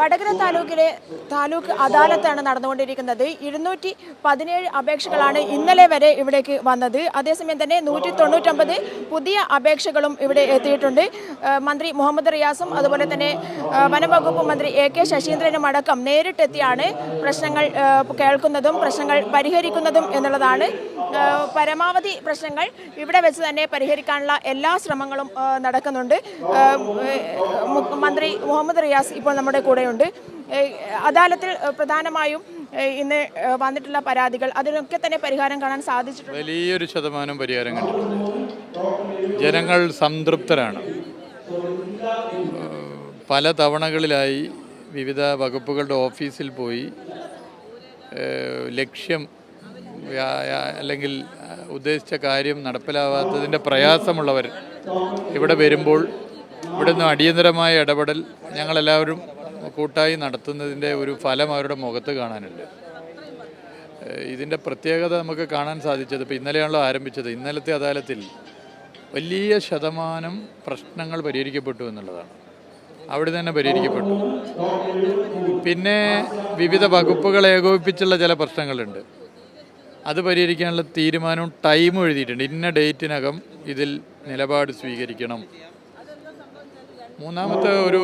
വടകര താലൂക്കിലെ താലൂക്ക് അദാലത്താണ് നടന്നുകൊണ്ടിരിക്കുന്നത്. ഇരുന്നൂറ്റി പതിനേഴ് അപേക്ഷകളാണ് ഇന്നലെ വരെ ഇവിടേക്ക് വന്നത്. അതേസമയം തന്നെ നൂറ്റി തൊണ്ണൂറ്റൊമ്പത് പുതിയ അപേക്ഷകളും ഇവിടെ എത്തിയിട്ടുണ്ട്. മന്ത്രി മുഹമ്മദ് റിയാസും അതുപോലെ തന്നെ വനംവകുപ്പ് മന്ത്രി എ കെ ശശീന്ദ്രനും അടക്കം നേരിട്ടെത്തിയാണ് പ്രശ്നങ്ങൾ കേൾക്കുന്നതും പ്രശ്നങ്ങൾ പരിഹരിക്കുന്നതും എന്നുള്ളതാണ്. പരമാവധി പ്രശ്നങ്ങൾ ഇവിടെ വെച്ച് തന്നെ പരിഹരിക്കാനുള്ള എല്ലാ ശ്രമങ്ങളും നടക്കുന്നുണ്ട്. മന്ത്രി മുഹമ്മദ് റിയാസ് ഇപ്പോൾ നമ്മുടെ കൂടെയുണ്ട്. ഏ, അദാലത്തിൽ പ്രധാനമായും ഇന്ന് വന്നിട്ടുള്ള പരാതികൾ അതിനൊക്കെ തന്നെ പരിഹാരം കാണാൻ സാധിച്ചിട്ടുണ്ട്. വലിയൊരു ശതമാനം പരിഹാരം കണ്ടിട്ടുണ്ട്. ജനങ്ങൾ സംതൃപ്തരാണ്. പല തവണകളിലായി വിവിധ വകുപ്പുകളുടെ ഓഫീസിൽ പോയി ലക്ഷ്യം അല്ലെങ്കിൽ ഉദ്ദേശിച്ച കാര്യം നടപ്പിലാവാത്തതിന്റെ പ്രയാസമുള്ളവർ ഇവിടെ വരുമ്പോൾ ഇവിടുന്ന് അടിയന്തരമായ ഇടപെടൽ ഞങ്ങളെല്ലാവരും കൂട്ടായി നടത്തുന്നതിന്റെ ഒരു ഫലം അവരുടെ മുഖത്ത് കാണാനുണ്ട് ഇതിന്റെ പ്രത്യേകത നമുക്ക് കാണാൻ സാധിച്ചത് ഇപ്പോൾ ഇന്നലെയാണല്ലോ ആരംഭിച്ചത്. ഇന്നലത്തെ അദാലത്തിൽ വലിയ ശതമാനം പ്രശ്നങ്ങൾ പരിഹരിക്കപ്പെട്ടു എന്നുള്ളതാണ്. അവിടെ തന്നെ പരിഹരിക്കപ്പെട്ടു. പിന്നെ വിവിധ വകുപ്പുകൾ ഏകോപിപ്പിച്ചുള്ള ചില പ്രശ്നങ്ങളുണ്ട്. അത് പരിഹരിക്കാനുള്ള തീരുമാനവും ടൈമും എഴുതിയിട്ടുണ്ട്. ഇന്ന ഡേറ്റിനകം ഇതിൽ നിലപാട് സ്വീകരിക്കണം. മൂന്നാമത്തെ ഒരു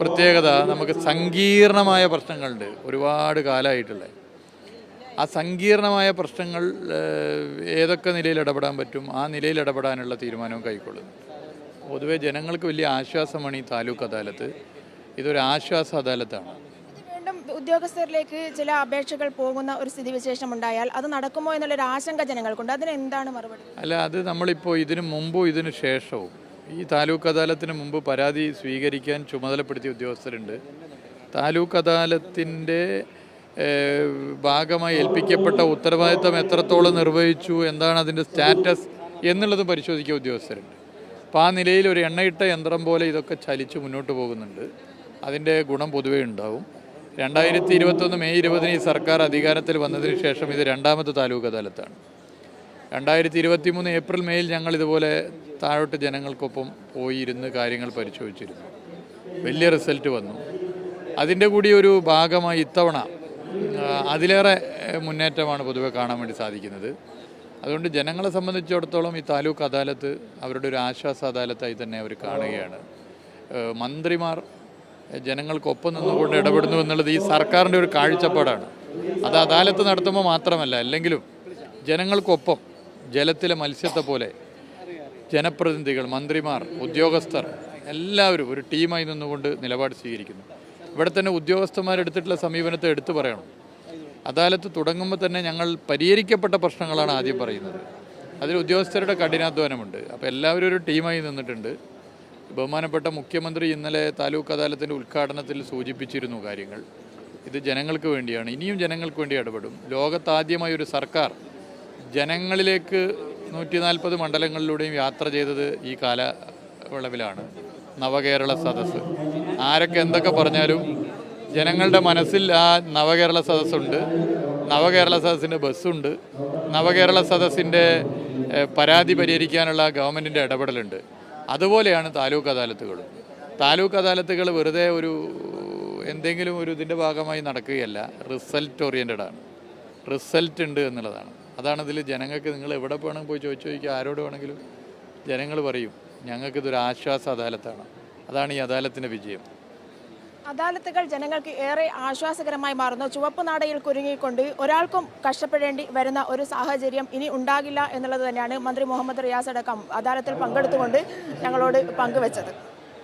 പ്രത്യേകത നമുക്ക് സങ്കീർണമായ പ്രശ്നങ്ങളുണ്ട്. ഒരുപാട് കാലമായിട്ടുള്ള ആ സങ്കീർണമായ പ്രശ്നങ്ങൾ ഏതൊക്കെ നിലയിൽ ഇടപെടാൻ പറ്റും ആ നിലയിൽ ഇടപെടാനുള്ള തീരുമാനവും കൈക്കൊള്ളുന്നു പൊതുവെ ജനങ്ങൾക്ക് വലിയ ആശ്വാസമാണ് ഈ താലൂക്ക് അദാലത്ത്. ഇതൊരു ആശ്വാസ അദാലത്താണ്. ഉദ്യോഗസ്ഥരിലേക്ക് ചില അപേക്ഷകൾ പോകുന്ന ഒരു സ്ഥിതിവിശേഷം ഉണ്ടായാൽ അത് നടക്കുമോ എന്നുള്ളൊരു ആശങ്ക ജനങ്ങൾക്കുണ്ട്. അതിന് എന്താണ് മറുപടി? അല്ല അത് നമ്മളിപ്പോൾ ഇതിനു മുമ്പും ഇതിനു ശേഷവും ഈ താലൂക്ക് അദാലത്തിന് മുമ്പ് പരാതി സ്വീകരിക്കാൻ ചുമതലപ്പെടുത്തിയ ഉദ്യോഗസ്ഥരുണ്ട്. താലൂക്ക് അദാലത്തിന്റെ ഭാഗമായി ഏൽപ്പിക്കപ്പെട്ട ഉത്തരവാദിത്തം എത്രത്തോളം നിർവഹിച്ചു എന്താണ് അതിന്റെ സ്റ്റാറ്റസ് എന്നുള്ളത് പരിശോധിക്കുക ഉദ്യോഗസ്ഥരുണ്ട്. അപ്പോൾ ആ നിലയിൽ ഒരു എണ്ണയിട്ട യന്ത്രം പോലെ ഇതൊക്കെ ചലിച്ച് മുന്നോട്ട് പോകുന്നുണ്ട്. അതിന്റെ ഗുണം പൊതുവേ ഉണ്ടാവും. രണ്ടായിരത്തി ഇരുപത്തൊന്ന് മെയ് ഇരുപതിന് ഈ സർക്കാർ അധികാരത്തിൽ വന്നതിന് ശേഷം ഇത് രണ്ടാമത്തെ താലൂക്ക് അദാലത്താണ്. രണ്ടായിരത്തി ഇരുപത്തി മൂന്ന് ഏപ്രിൽ മെയിൽ ഞങ്ങൾ ഇതുപോലെ താഴോട്ട് ജനങ്ങൾക്കൊപ്പം പോയിരുന്ന് കാര്യങ്ങൾ പരിശോധിച്ചിരുന്നു. വലിയ റിസൾട്ട് വന്നു. അതിന്റെ കൂടി ഒരു ഭാഗമായി ഇത്തവണ അതിലേറെ മുന്നേറ്റമാണ് പൊതുവെ കാണാൻ വേണ്ടി സാധിക്കുന്നത്. അതുകൊണ്ട് ജനങ്ങളെ സംബന്ധിച്ചിടത്തോളം ഈ താലൂക്ക് അദാലത്ത് അവരുടെ ഒരു ആശ്വാസ അദാലത്തായി തന്നെ അവർ കാണുകയാണ്. മന്ത്രിമാർ ജനങ്ങൾക്കൊപ്പം നിന്നുകൊണ്ട് ഇടപെടുന്നു എന്നുള്ളത് ഈ സർക്കാരിന്റെ ഒരു കാഴ്ചപ്പാടാണ്. അത് അദാലത്ത് നടത്തുമ്പോൾ മാത്രമല്ല അല്ലെങ്കിലും ജനങ്ങൾക്കൊപ്പം ജലത്തിലെ മത്സ്യത്തെ പോലെ ജനപ്രതിനിധികൾ മന്ത്രിമാർ ഉദ്യോഗസ്ഥർ എല്ലാവരും ഒരു ടീമായി നിന്നുകൊണ്ട് നിലപാട് സ്വീകരിക്കുന്നു. ഇവിടെ തന്നെ ഉദ്യോഗസ്ഥന്മാരെടുത്തിട്ടുള്ള സമീപനത്തെ എടുത്തു പറയണം. അദാലത്ത് തുടങ്ങുമ്പോൾ തന്നെ ഞങ്ങൾ പരിഹരിക്കപ്പെട്ട പ്രശ്നങ്ങളാണ് ആദ്യം പറയുന്നത്. അതിൽ ഉദ്യോഗസ്ഥരുടെ കഠിനാധ്വാനമുണ്ട്. അപ്പോൾ എല്ലാവരും ഒരു ടീമായി നിന്നിട്ടുണ്ട്. ബഹുമാനപ്പെട്ട മുഖ്യമന്ത്രി ഇന്നലെ താലൂക്ക് അദാലത്തിന്റെ ഉദ്ഘാടനത്തിൽ സൂചിപ്പിച്ചിരുന്നു കാര്യങ്ങൾ. ഇത് ജനങ്ങൾക്ക് വേണ്ടിയാണ്. ഇനിയും ജനങ്ങൾക്ക് വേണ്ടി ഇടപെടും. ലോകത്താദ്യമായി ഒരു സർക്കാർ ജനങ്ങളിലേക്ക് നൂറ്റി നാൽപ്പത് മണ്ഡലങ്ങളിലൂടെയും യാത്ര ചെയ്തത് ഈ കാല കാലയളവിലാണ് നവകേരള സദസ്സ്. ആരൊക്കെ എന്തൊക്കെ പറഞ്ഞാലും ജനങ്ങളുടെ മനസ്സിൽ ആ നവകേരള സദസ്സുണ്ട്. നവകേരള സദസ്സിന്റെ ബസ്സുണ്ട്. നവകേരള സദസ്സിന്റെ പരാതി പരിഹരിക്കാനുള്ള ഗവൺമെന്റിന്റെ ഇടപെടലുണ്ട്. അതുപോലെയാണ് താലൂക്ക് അദാലത്തുകളും. താലൂക്ക് അദാലത്തുകൾ വെറുതെ ഒരു എന്തെങ്കിലും ഒരു ഇതിന്റെ ഭാഗമായി നടക്കുകയല്ല. റിസൾട്ട് ഓറിയന്റഡ് ആണ് റിസൾട്ട് ഉണ്ട് എന്നുള്ളതാണ്. അതാണ് ജനങ്ങൾക്ക് നിങ്ങൾ എവിടെ വേണമെങ്കിൽ പോയി ചോദിച്ചു ചോദിക്കുക ആരോട് വേണമെങ്കിലും ജനങ്ങൾ പറയും ഞങ്ങൾക്കിതൊരു ആശ്വാസ അദാലത്താണ്. അതാണ് ഈ അദാലത്തിന്റെ വിജയം. അദാലത്തുകൾ ജനങ്ങൾക്ക് ഏറെ ആശ്വാസകരമായി മാറുന്നു. ചുവപ്പ് നാടയിൽ കുരുങ്ങിക്കൊണ്ട് ഒരാൾക്കും കഷ്ടപ്പെടേണ്ടി വരുന്ന ഒരു സാഹചര്യം ഇനി ഉണ്ടാകില്ല എന്നുള്ളത് തന്നെയാണ് മന്ത്രി മുഹമ്മദ് റിയാസ് അടക്കം അദാലത്തിൽ പങ്കെടുത്തുകൊണ്ട് ഞങ്ങളോട് പങ്കുവച്ചത്.